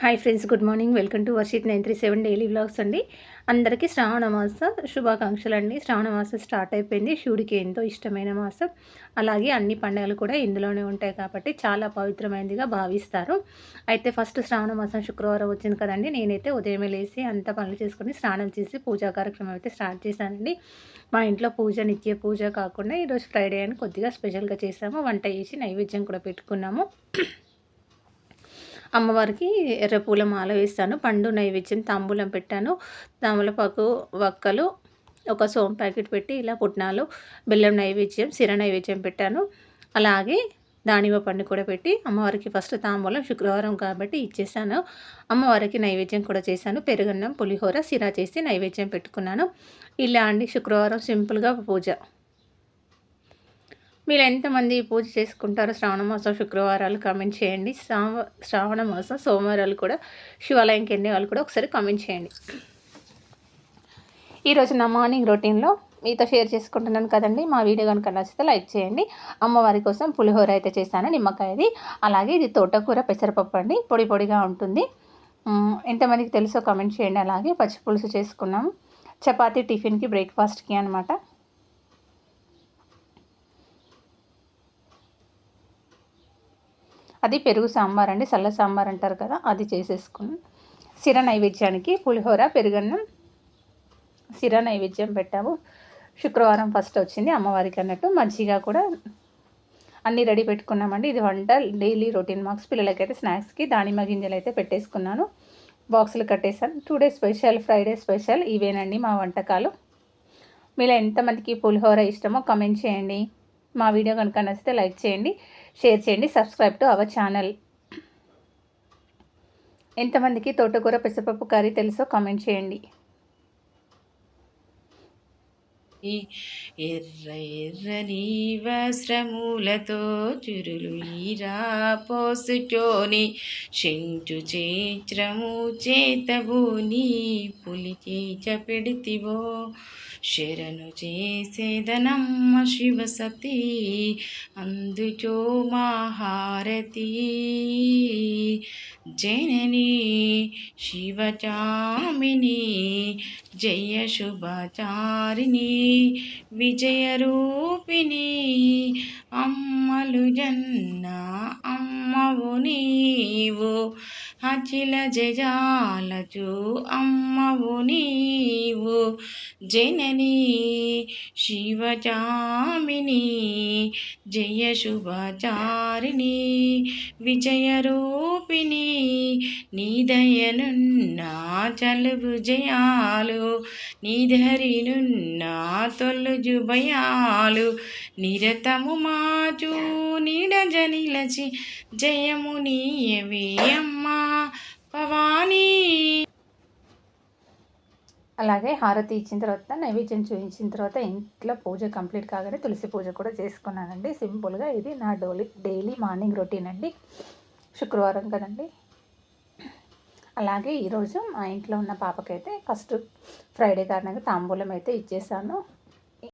Hi friends good morning welcome to Varshith nine three seven daily vlogs అండి. అందరికీ శ్రావణ మాస శుభాకాంక్షలు అండి. శ్రావణ మాసం స్టార్ట్ అయిపోయింది. శివుడికి ఎంతో ఇష్టమైన మాసం. అలాగే అన్ని పండుగలు కూడా ఇందులోనే ఉంటాయి కాబట్టి చాలా పవిత్రమైనదిగా భావిస్తారు. అయితే ఫస్ట్ శ్రావణ మాసం శుక్రవారం వచ్చింది కదండి. నేనైతే ఉదయమే లేసి అంత పనులు చేసుకుని స్నానం చేసి పూజా కార్యక్రమం అయితే స్టార్ట్ చేశానండి. మా ఇంట్లో పూజ నిత్య పూజ కాకుండా ఈరోజు ఫ్రైడే అని కొద్దిగా స్పెషల్గా చేసాము వంట చేసి నైవేద్యం కూడా పెట్టుకున్నాము. అమ్మవారికి ఎర్రపూల మాల వేస్తాను. పండు నైవేద్యం తాంబూలం పెట్టాను. తమలపాకు వక్కలు ఒక సోమ్ ప్యాకెట్ పెట్టి ఇలా పుట్నాలు బెల్లం నైవేద్యం సిర నైవేద్యం పెట్టాను. అలాగే దానిమ్మ పండు కూడా పెట్టి అమ్మవారికి ఫస్ట్ తాంబూలం శుక్రవారం కాబట్టి ఇచ్చేసాను. అమ్మవారికి నైవేద్యం కూడా చేశాను. పెరుగన్నం పులిహోర సిరా చేసి నైవేద్యం పెట్టుకున్నాను. ఇలా అండి శుక్రవారం సింపుల్గా పూజ. మీరు ఎంతమంది పూజ చేసుకుంటారో శ్రావణ మాసం శుక్రవారాలు కామెంట్ చేయండి. శ్రావ శ్రావణ మాసం సోమవారాలు కూడా శివాలయంకి వెళ్ళే వాళ్ళు కూడా ఒకసారి కామెంట్ చేయండి. ఈరోజు నా మార్నింగ్ రొటీన్లో మీతో షేర్ చేసుకుంటున్నాను కదండి. మా వీడియో కనుక నచ్చితే లైక్ చేయండి. అమ్మవారి కోసం పులిహోర అయితే చేశాను నిమ్మకాయది. అలాగే ఇది తోటకూర పెసరపప్పు అండి. పొడి పొడిగా ఉంటుంది. ఎంతమందికి తెలుసో కామెంట్ చేయండి. అలాగే పచ్చి పులుసు చేసుకున్నాము. చపాతీ టిఫిన్కి బ్రేక్ఫాస్ట్కి అనమాట అది పెరుగు సాంబార్ అండి చల్ల సాంబార్ అంటారు కదా అది చేసేసుకుని సిర నైవేద్యానికి పులిహోర పెరుగన్నం సిర నైవేద్యం పెట్టాము. శుక్రవారం ఫస్ట్ వచ్చింది అమ్మవారికి అన్నట్టు. మజ్జిగ కూడా అన్నీ రెడీ పెట్టుకున్నామండి. ఇది వంట డైలీ రొటీన్ మార్క్స్. పిల్లలకైతే స్నాక్స్కి దానిమ్మ గింజలు అయితే పెట్టేసుకున్నాను. బాక్సులు కట్టేసాను two days special Friday special. ఇవేనండి మా వంటకాలు. మీలో ఎంతమందికి పులిహోర ఇష్టమో కమెంట్ చేయండి. మా వీడియో కనుక నచ్చితే లైక్ చేయండి షేర్ చేయండి సబ్స్క్రైబ్ టు అవర్ ఛానల్. ఎంతమందికి తోటకూర పెసరపప్పు కర్రీ తెలుసో కామెంట్ చేయండి. ఎర్ర ఎర్రని వస్త్రములతో చురులు ఈరా పోసుచోని చెంచు చేత్రము చేతబూని పులి చేచ పెడితివో. శరణు చేసేదనమ్మ శివసతి అందుచో మహారతి. జనని శివచామిని జయ శుభచారిణి విజయరూపిణి అమ్మలు జన్న అమ్మవు నీవు. అఖిల జజాలచు అమ్మవు నీవు జనని శివచామిని జయ శుభచారిణి విజయరూపిణి నీదయనున్నా చలువు జయాలు నీధరినున్నా తొలుజు భయాలు నిరతము మాచూ నిడజనిలచి జయము నీయవేయమ్మా భవానీ. అలాగే హారతి ఇచ్చిన తర్వాత నైవేద్యం చూపించిన తర్వాత ఇంట్లో పూజ కంప్లీట్ కాగానే తులసి పూజ కూడా చేసుకున్నానండి. సింపుల్గా ఇది నా డోలీ డైలీ మార్నింగ్ రొటీన్ అండి. శుక్రవారం కదండి. అలాగే ఈరోజు మా ఇంట్లో ఉన్న పాపకైతే ఫస్ట్ ఫ్రైడే కారణంగా తాంబూలం అయితే ఇచ్చేసాను.